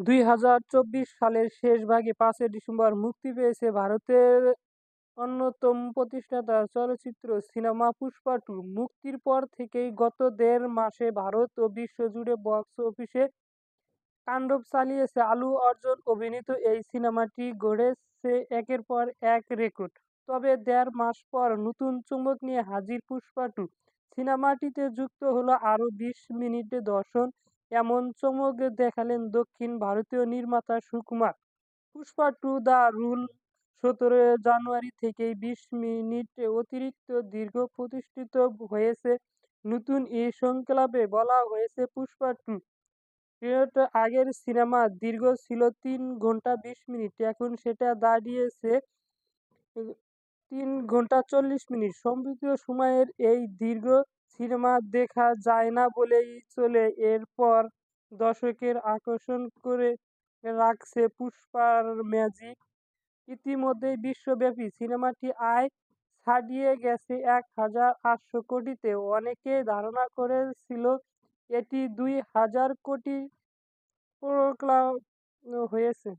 দুই হাজার চব্বিশ সালের শেষ ভাগে পাঁচই ডিসেম্বর মুক্তি পেয়েছে ভারতের অন্যতম প্রতিষ্ঠাতা চলচ্চিত্র সিনেমা পুষ্পা টু। মুক্তির পর থেকেই গত দেড় মাসে ভারত ও বিশ্বজুড়ে বক্স অফিসে তাণ্ডব চালিয়েছে। আলু অর্জুন অভিনীত এই সিনেমাটি গড়েছে একের পর এক রেকর্ড। তবে দেড় মাস পর নতুন চমক নিয়ে হাজির পুষ্পা টু। সিনেমাটিতে যুক্ত হলো আরও বিশ মিনিটে দর্শন এমন চমক দেখালেন দক্ষিণ ভারতীয় নির্মাতা Sukumar. Pushpa two the rule সতেরো জানুয়ারি থেকেই বিশ মিনিট অতিরিক্ত দীর্ঘ প্রতিষ্ঠিত হয়েছে। নতুন এই সংকলাপে বলা হয়েছে পুষ্পা টু। আগের সিনেমা দীর্ঘ ছিল তিন ঘণ্টা বিশ মিনিট। এখন সেটা দাঁড়িয়েছে তিন ঘণ্টা চল্লিশ মিনিট। সম্প্রতি সময়ের এই দীর্ঘ সিনেমা দেখা যায় না বলেই চলে। এরপর দর্শকের আকর্ষণ করে রাখছে পুষ্পার ম্যাজিক। ইতিমধ্যেই বিশ্বব্যাপী সিনেমাটি আয় ছাড়িয়ে গেছে এক হাজার আটশো কোটিতে। অনেকে ধারণা করেছিল এটি দুই হাজার কোটি হয়েছে।